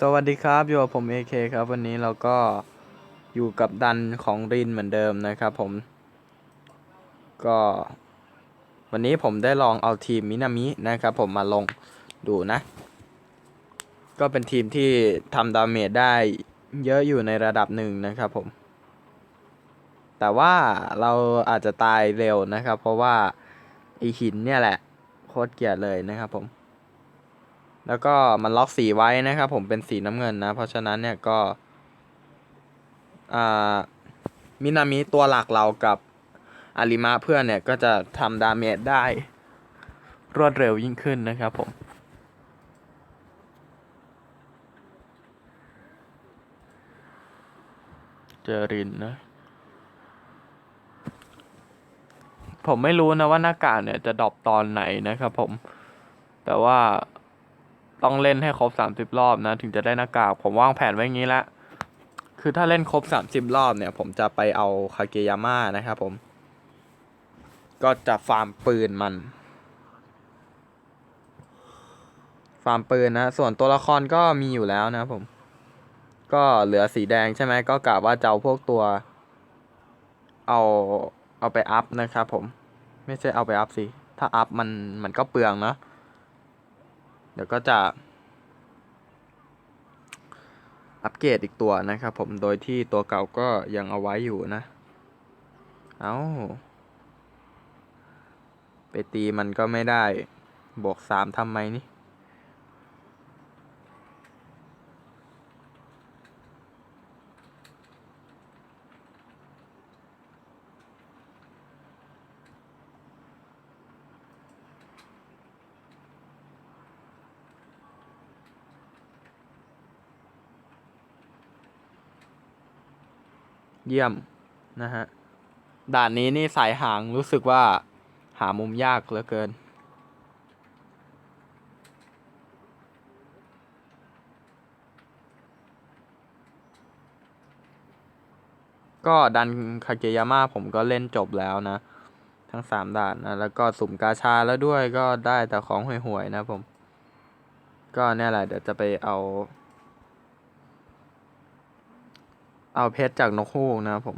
สวัสดีครับ อยู่กับผม AK ครับ วันนี้เราก็อยู่กับดันของรินเหมือนเดิมนะครับผม ก็ วันนี้ผมได้ลองเอาทีมมินามินะครับผมมาลงดูนะ ก็เป็นทีมที่ทำดาเมจได้เยอะอยู่ในระดับหนึ่งนะครับผม แต่ว่าเราอาจจะตายเร็วนะครับ เพราะว่าไอหินเนี่ยแหละ โคตรเกลียดเลยนะครับผม แล้วก็มันล็อกสีไว้นะครับผมเป็นสีน้ำเงินนะ เพราะฉะนั้นเนี่ยก็อ่ามินามิตัวหลักเรากับอาริมะเพื่อนเนี่ยก็จะทำดาเมจได้ รวดเร็วยิ่งขึ้นนะครับผมเจอรินนะ ผมไม่รู้นะว่าหน้ากากเนี่ยจะดรอปตอนไหนนะครับผม แต่ว่า ต้องเล่นให้ครบสามสิบรอบนะ ถึงจะได้หน้ากากผมวางแผนไว้งี้ละ คือถ้าเล่นครบสามสิบรอบเนี่ย ผมจะไปเอาคาเกยาม่านะครับผม ก็จะฟาร์มปืนมัน ฟาร์มปืนนะ ส่วนตัวละครก็มีอยู่แล้วนะผม ก็เหลือสีแดงใช่ไหมก็กะว่าจะเอาพวกตัว เอาเอาไปอัพนะครับผม ไม่ใช่เอาไปอัพสิ ถ้าอัพมันมันก็เปลืองเนอะ เดี๋ยวก็จะ อัปเกรดอีกตัวนะครับผมโดยที่ตัวเก่าก็ยังเอาไว้อยู่นะ เอาไปตีมันก็ไม่ได้ บวกสามทำไมนี่ เยี่ยมนะฮะ ด่านนี้นี่สายหางรู้สึกว่าหามุมยากเหลือเกิน ก็ดันคาเกยาม่าผมก็เล่นจบแล้วนะ ทั้งสามด่านนะ แล้วก็สุ่มกาชาแล้วด้วยก็ได้แต่ของห่วยๆนะผม ก็เนี่ยแหละเดี๋ยวจะไปเอา เอาเพชรจากนกฮูกนะครับผม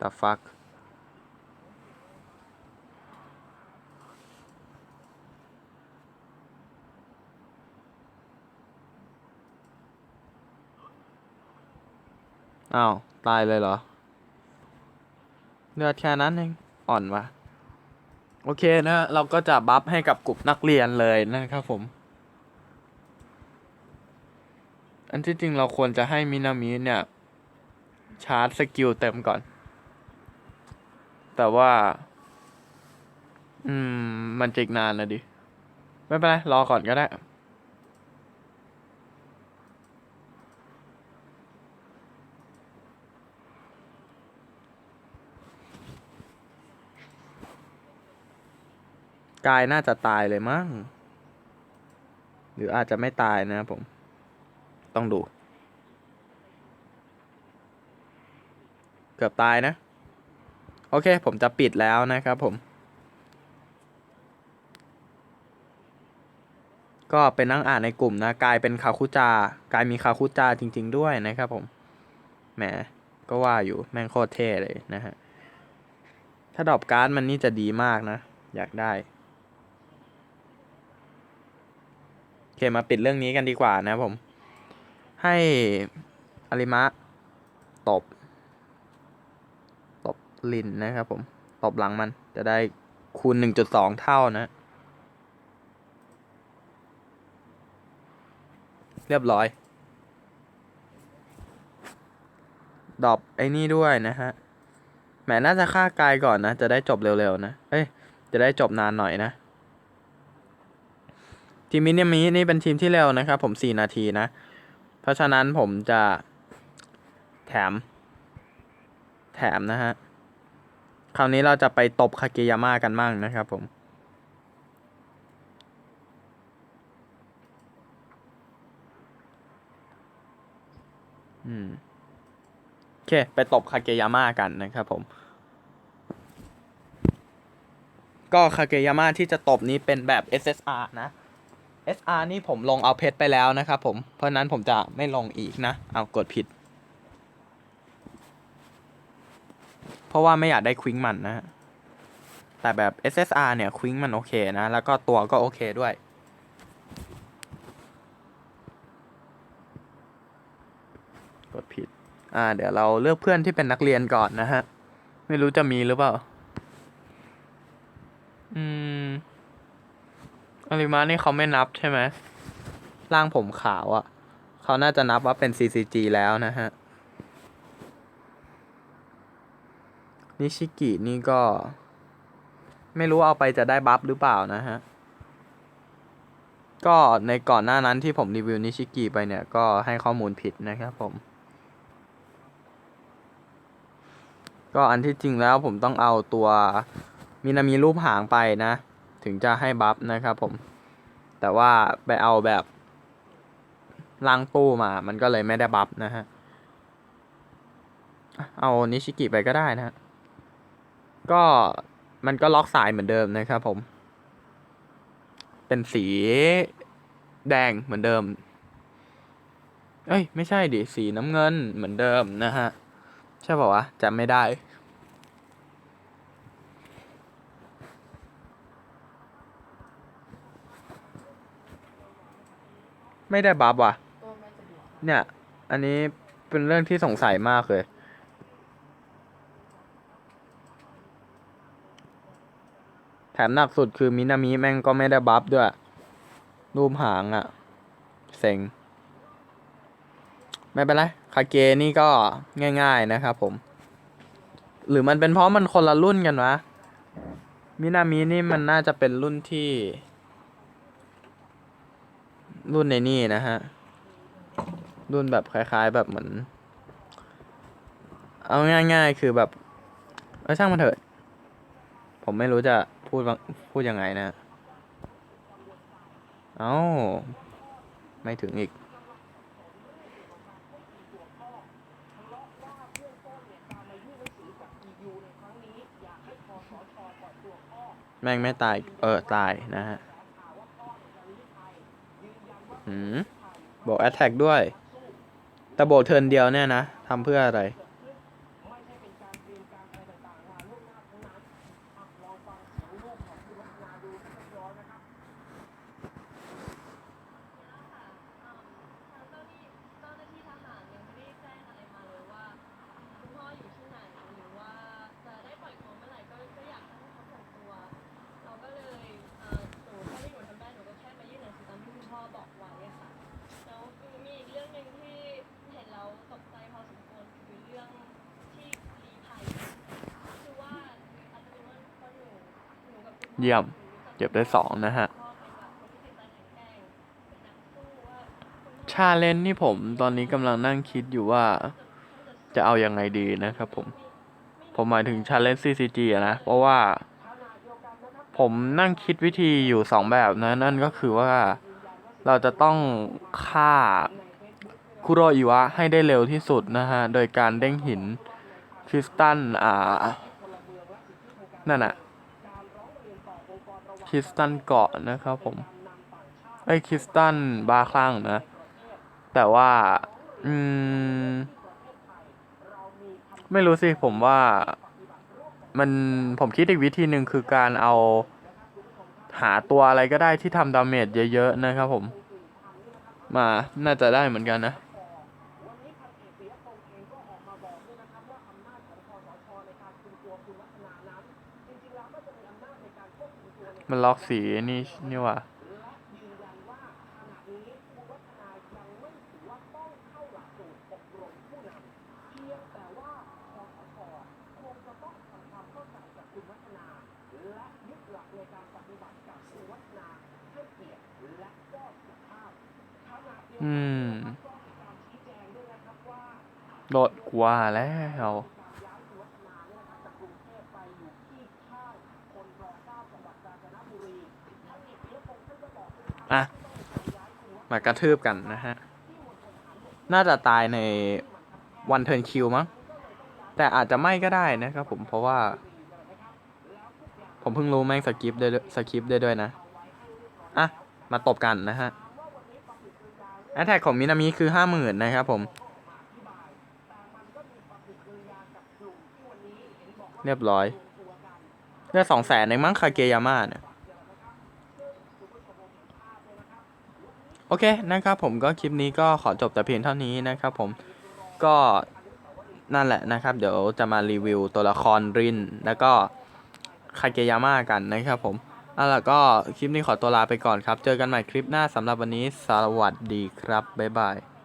the fuck อ้าว ตายเลยเหรอ เลือดแค่นั้นเอง อ่อนวะโอเคนะ เราก็จะบัฟให้กับกลุ่มนักเรียนเลยนะครับผม อันที่จริงเราควรจะให้มินามิเนี่ย ชาร์จสกิลเต็มก่อน แต่ว่า อืม มันจิกนานนะดิ ไม่เป็นไร รอก่อนก็ได้กายน่าจะตายเลยมั้ง หรืออาจจะไม่ตายนะผม ต้องดู เกือบตายนะ โอเค ผมจะปิดแล้วนะครับผม ก็เป็นนั่งอ่านในกลุ่มนะ กลายเป็นคาคุจา กลายมีคาคุจาจริง ๆ ด้วยนะครับผม แหม ก็ว่าอยู่แม่งโคตรเท่เลยนะฮะ ถ้าดอปการ์ดมันนี่จะดีมากนะ อยากได้โอเค มาปิดเรื่องนี้กันดีกว่านะครับผม ให้อาริมะตบ ตบลินนะครับผม ตบหลังมันจะได้คูณหนึ่งจุดสองเท่านะ เรียบร้อย ดอปไอ้นี่ด้วยนะฮะแหมน่าจะฆ่ากายก่อนนะ จะได้จบเร็วๆนะ เอ้ย จะได้จบนานหน่อยนะ ทีมมินิมินี่เป็นทีมที่เร็วนะครับผมสี่นาทีนะ เพราะฉะนั้นผมจะแถม แถมนะฮะ คราวนี้เราจะไปตบคาเกยาม่ากันมั่งนะครับผมอืมโอเค ไปตบคาเกยาม่ากันนะครับผม ก็คาเกยาม่าที่จะตบนี้เป็นแบบ SSR นะ SR นี่ผมลงเอาเพชรไปแล้วนะครับผม เพราะนั้นผมจะไม่ลงอีกนะ เอากดผิด เพราะว่าไม่อยากได้ควิงมันนะฮะแต่แบบ SSR เนี่ยควิงมันโอเคนะ แล้วก็ตัวก็โอเคด้วย กดผิด อ่า เดี๋ยวเราเลือกเพื่อนที่เป็นนักเรียนก่อนนะฮะ ไม่รู้จะมีหรือเปล่า อืม อลิมานี่เขาไม่นับใช่ไหมร่างผมขาวอะ่ะ เขาน่าจะนับว่าเป็น CCG แล้วนะฮะ นิชิกินี่ก็ ไม่รู้เอาไปจะได้บัฟหรือเปล่านะฮะ ก็ในก่อนหน้านั้นที่ผมรีวิวนิชิกิไปเนี่ย ก็ให้ข้อมูลผิดนะครับผม ก็อันที่จริงแล้วผมต้องเอาตัวมินามีรูปหางไปนะ ถึงจะให้บัฟนะครับผม แต่ว่าไปเอาแบบล่างตู้มา มันก็เลยไม่ได้บัฟนะฮะ เอานิชิกิไปก็ได้นะฮะก็มันก็ล็อกสายเหมือนเดิมนะครับผม เป็นสีแดงเหมือนเดิม เอ้ย ไม่ใช่ดิ สีน้ำเงินเหมือนเดิมนะฮะ ใช่ป่าวะจำไม่ได้ ไม่ได้บัฟว่ะเนี่ย อันนี้เป็นเรื่องที่สงสัยมากเลย แถมหนักสุดคือมินามิแม่งก็ไม่ได้บัฟด้วย รูปหางอะ่ะ เซ็ง ไม่เป็นไร คาเกนี่ก็ง่ายๆนะครับผม หรือมันเป็นเพราะมันคนละรุ่นกันวะ มินามินี่มันน่าจะเป็นรุ่นที่ รุ่นในนี่นะฮะ รุ่นแบบคล้ายๆแบบเหมือน เอาง่ายๆ คือแบบเออช่างมันเถอะผมไม่รู้จะพูดว่าพูดยังไงนะ เอ้า ไม่ถึงอีก แม่งไม่ตาย เออ ตายนะฮะ บอกแอตแทกด้วย แต่โบกเทิร์นเดียวเนี่ยนะทำเพื่ออะไร เจ้าหน้าที่เจ้าหน้าที่ทหารยังไม่ได้แจ้งอะไรมาเลยว่าคุณพ่ออยู่ที่ไหนหรือว่าจะได้ปล่อยตัวเมื่อไหร่ก็ก็อยากให้เขาส่งตัว เราก็เลยเอ่อหนูเท่าที่หนูทำได้หนูก็แค่มายื่นหนังสือตามที่คุณพ่อบอกไว้อะค่ะแล้วมีอีกเรื่องหนึ่งที่เห็นแล้วตกใจพอสมควรคือเรื่องที่รีภัยคือว่าอาจจะเป็นว่าเพราะหนูหนูกับคุณพ่อ เยี่ยม เก็บได้สองนะฮะ ชาเลนจ์ที่ผมตอนนี้กำลังนั่งคิดอยู่ว่าจะเอายังไงดีนะครับผม ผมหมายถึงชาเลนจ์ CCG อะนะ เพราะว่า ผมนั่งคิดวิธีอยู่สองแบบนะ นั่นก็คือว่าเราจะต้องฆ่าคุโรอิวะให้ได้เร็วที่สุดนะฮะ โดยการเด้งหินคริสตัลอ่า นั่นอะ ริสตัลเกาะนะครับผม ไอ้คริสตันบาคลั่งนะ แต่ว่า อืม ไม่รู้สิผมว่า มันผมคิดอีกวิธีหนึ่งคือการเอาหาตัวอะไรก็ได้ที่ทำดาเมจเยอะ ๆ นะครับผม มา น่าจะได้เหมือนกันนะ มันล็อกสีนี่นี่ว่าอืมโดดกว่าแล้ว อะ มากระทืบกันนะฮะ น่าจะตายในวันเทิร์นคิวมั้ง แต่อาจจะไม่ก็ได้นะครับผม เพราะว่า ผมเพิ่งรู้แม่งสกิปได้วยสกิปได้ด้วยนะ อะ มาตบกันนะฮะ แอตแทกของมินามิคือห้าหมื่นนะครับผม เรียบร้อยเลือดสองแสนเองมั้งคาเกยาม่าเนี่ย โอเคนะครับผมก็คลิปนี้ก็ขอจบแต่เพียงเท่านี้นะครับผมก็นั่นแหละนะครับ เดี๋ยวจะมารีวิวตัวละครริน แล้วก็คาเกยาม่ากันนะครับผมเอาล่ะก็คลิปนี้ขอตัวลาไปก่อนครับ เจอกันใหม่คลิปหน้าสำหรับวันนี้สวัสดีครับ บ๊ายบาย